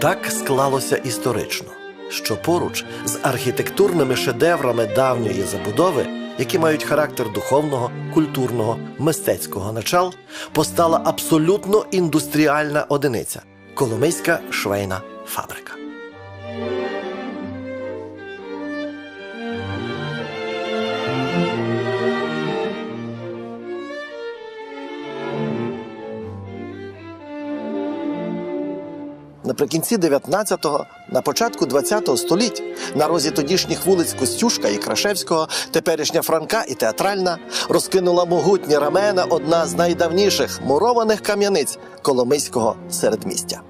Так склалося історично, що поруч з архітектурними шедеврами давньої забудови, які мають характер духовного, культурного, мистецького начал, постала абсолютно індустріальна одиниця Коломийська швейна фабрика. Наприкінці 19-го, на початку 20-го століть, на розі тодішніх вулиць Костюшка і Крашевського, теперішня Франка і театральна, розкинула могутні рамена одна з найдавніших мурованих кам'яниць Коломийського середмістя.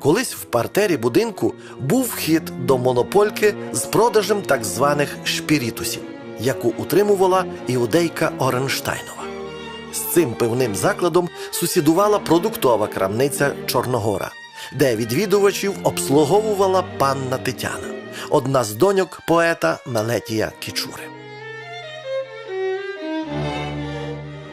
Колись в партері будинку був вхід до монопольки з продажем так званих шпірітусів, яку утримувала іудейка Оренштайнова. З цим пивним закладом сусідувала продуктова крамниця Чорногора, де відвідувачів обслуговувала панна Тетяна, одна з доньок поета Мелетія Кічури.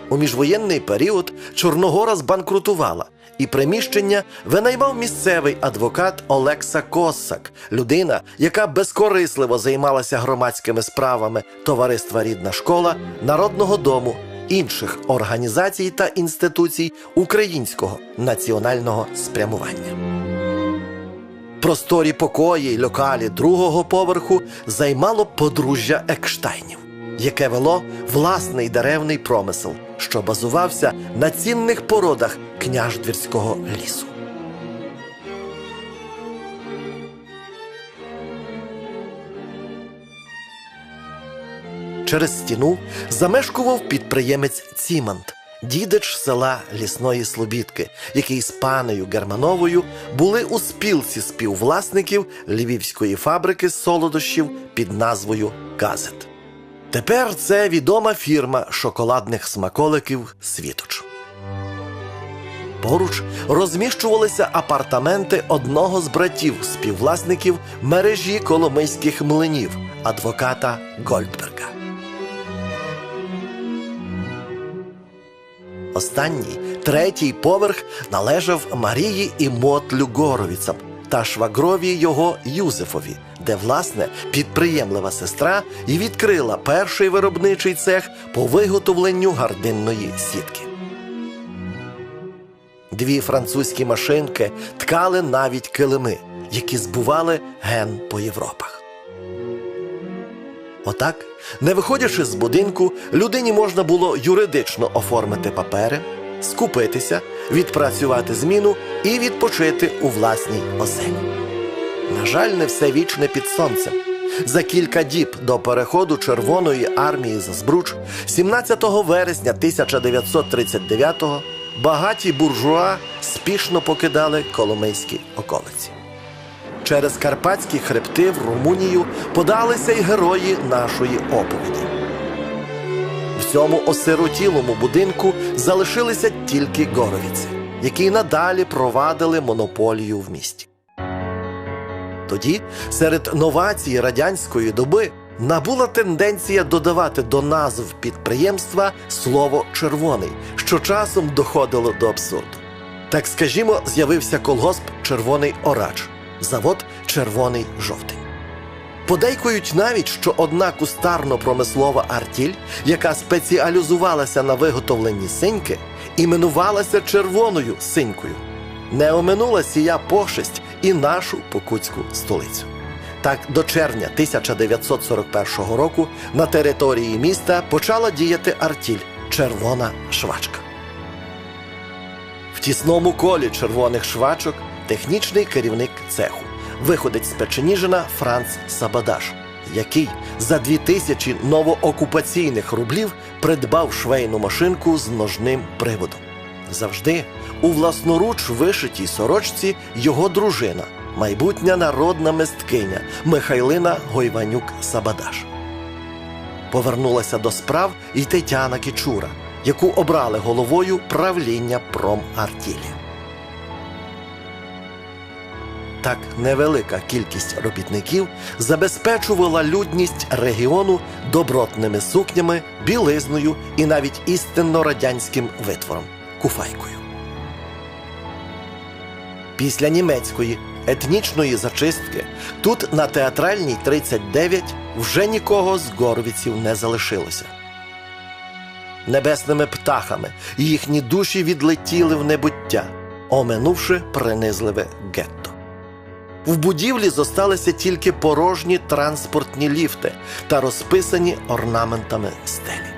У міжвоєнний період Чорногора збанкрутувала, і приміщення винаймав місцевий адвокат Олекса Коссак, людина, яка безкорисливо займалася громадськими справами товариства Рідна школа, народного дому, інших організацій та інституцій українського національного спрямування. Просторі покої й локалі другого поверху займало подружжя Екштайнів, яке вело власний деревний промисел, що базувався на цінних породах княждвірського лісу. Через стіну замешкував підприємець Цімант, дідич села Лісної Слобідки, який з панею Германовою були у спілці співвласників львівської фабрики солодощів під назвою Газет. Тепер це відома фірма шоколадних смаколиків Світоч. Поруч розміщувалися апартаменти одного з братів співвласників мережі коломийських млинів, адвоката Гольдберга. Останній, третій поверх належав Марії і Мотлю Горовіцам та швагрові його Юзефові, де, власне, підприємлива сестра і відкрила перший виробничий цех по виготовленню гардинної сітки. Дві французькі машинки ткали навіть килими, які збували ген по Європах. Отак, не виходячи з будинку, людині можна було юридично оформити папери, скупитися, відпрацювати зміну і відпочити у власній оселі. На жаль, не все вічне під сонцем. За кілька діб до переходу Червоної армії за Збруч, 17 вересня 1939-го, багаті буржуа спішно покидали Коломийські околиці. Через Карпатські хребти в Румунію подалися й герої нашої оповіді. В цьому осиротілому будинку залишилися тільки горовіці, які надалі провадили монополію в місті. Тоді, серед новацій радянської доби, набула тенденція додавати до назв підприємства слово червоний, що часом доходило до абсурду. Так скажімо, з'явився колгосп ЧервонийОрач завод Червоний жовтень. Подейкують навіть, що одна кустарно-промислова артіль, яка спеціалізувалася на виготовленні синьки, іменувалася червоною синькою. Не оминула сія пошесть і нашу покутську столицю. Так, до червня 1941 року на території міста почала діяти артіль Червона швачка. В тісному колі червоних швачок технічний керівник цеху, виходить з Печеніжина Франц Сабадаш, який за дві тисячі новоокупаційних рублів придбав швейну машинку з ножним приводом. Завжди у власноруч вишитій сорочці його дружина, майбутня народна мисткиня Михайлина Гойванюк Сабадаш. Повернулася до справ і Тетяна Кічура, яку обрали головою правління промартілі. Так невелика кількість робітників забезпечувала людність регіону добротними сукнями, білизною і навіть істинно радянським витвором куфайкою. Після німецької етнічної зачистки тут на театральній 39 вже нікого з горвіців не залишилося. Небесними птахами їхні душі відлетіли в небуття, оминувши принизливе гетто. В будівлі зосталися тільки порожні транспортні ліфти та розписані орнаментами стелі.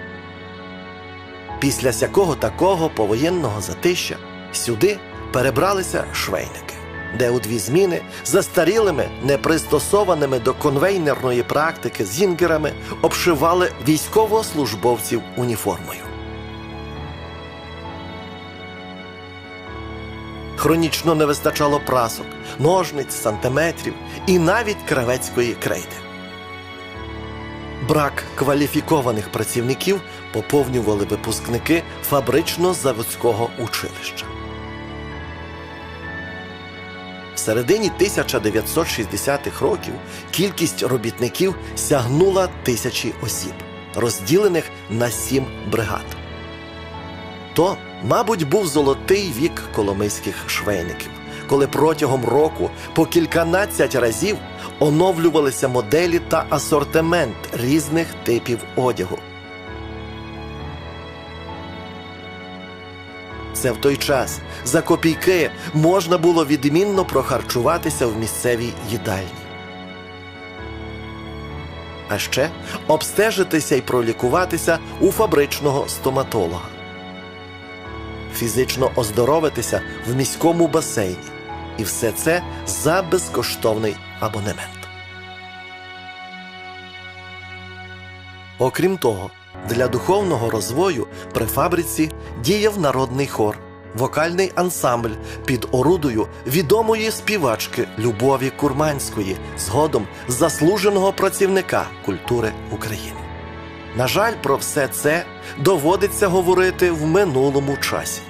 Після сякого такого повоєнного затища сюди перебралися швейники, де у дві зміни застарілими, непристосованими до конвейнерної практики зінгерами обшивали військовослужбовців уніформою. Хронічно не вистачало прасок, ножниць, сантиметрів і навіть кравецької крейди. Брак кваліфікованих працівників поповнювали випускники фабрично-заводського училища. В середині 1960-х років кількість робітників сягнула тисячі осіб, розділених на сім бригад. То, мабуть, був золотий вік коломийських швейників, коли протягом року по кільканадцять разів оновлювалися моделі та асортимент різних типів одягу. Це в той час за копійки можна було відмінно прохарчуватися в місцевій їдальні. А ще обстежитися і пролікуватися у фабричного стоматолога фізично оздоровитися в міському басейні. І все це за безкоштовний абонемент. Окрім того, для духовного розвою при фабриці діяв народний хор, вокальний ансамбль під орудою відомої співачки Любові Курманської, згодом заслуженого працівника культури України. На жаль, про все це доводиться говорити в минулому часі.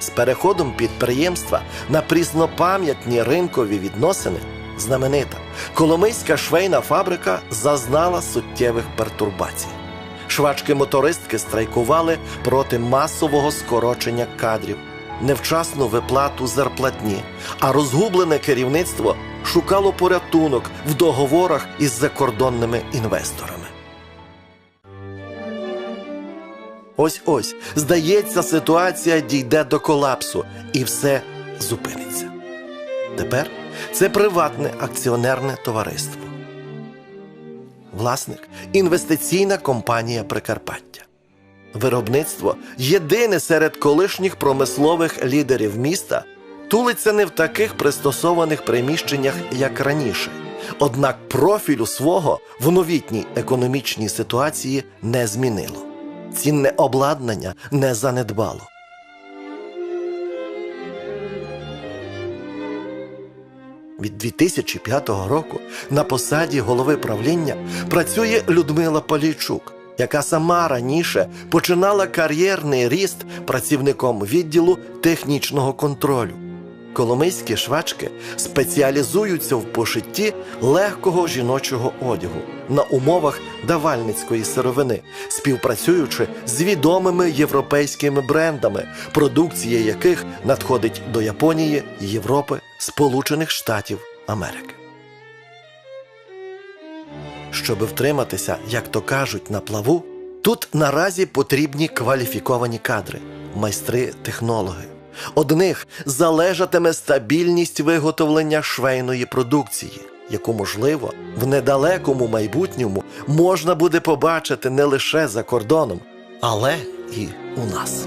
З переходом підприємства на пріснопам'ятні ринкові відносини знаменита Коломийська швейна фабрика зазнала суттєвих пертурбацій. Швачки-мотористки страйкували проти масового скорочення кадрів, невчасну виплату зарплатні, а розгублене керівництво шукало порятунок в договорах із закордонними інвесторами. Ось ось, здається, ситуація дійде до колапсу і все зупиниться. Тепер це приватне акціонерне товариство. Власник інвестиційна компанія Прикарпаття. Виробництво єдине серед колишніх промислових лідерів міста тулиться не в таких пристосованих приміщеннях, як раніше. Однак профілю свого в новітній економічній ситуації не змінило цінне обладнання не занедбало. Від 2005 року на посаді голови правління працює Людмила Полійчук, яка сама раніше починала кар'єрний ріст працівником відділу технічного контролю. Коломийські швачки спеціалізуються в пошитті легкого жіночого одягу на умовах давальницької сировини, співпрацюючи з відомими європейськими брендами, продукція яких надходить до Японії, Європи, Сполучених Штатів Америки. Щоби втриматися, як то кажуть, на плаву, тут наразі потрібні кваліфіковані кадри, майстри-технологи. Одних залежатиме стабільність виготовлення швейної продукції, яку, можливо, в недалекому майбутньому можна буде побачити не лише за кордоном, але і у нас.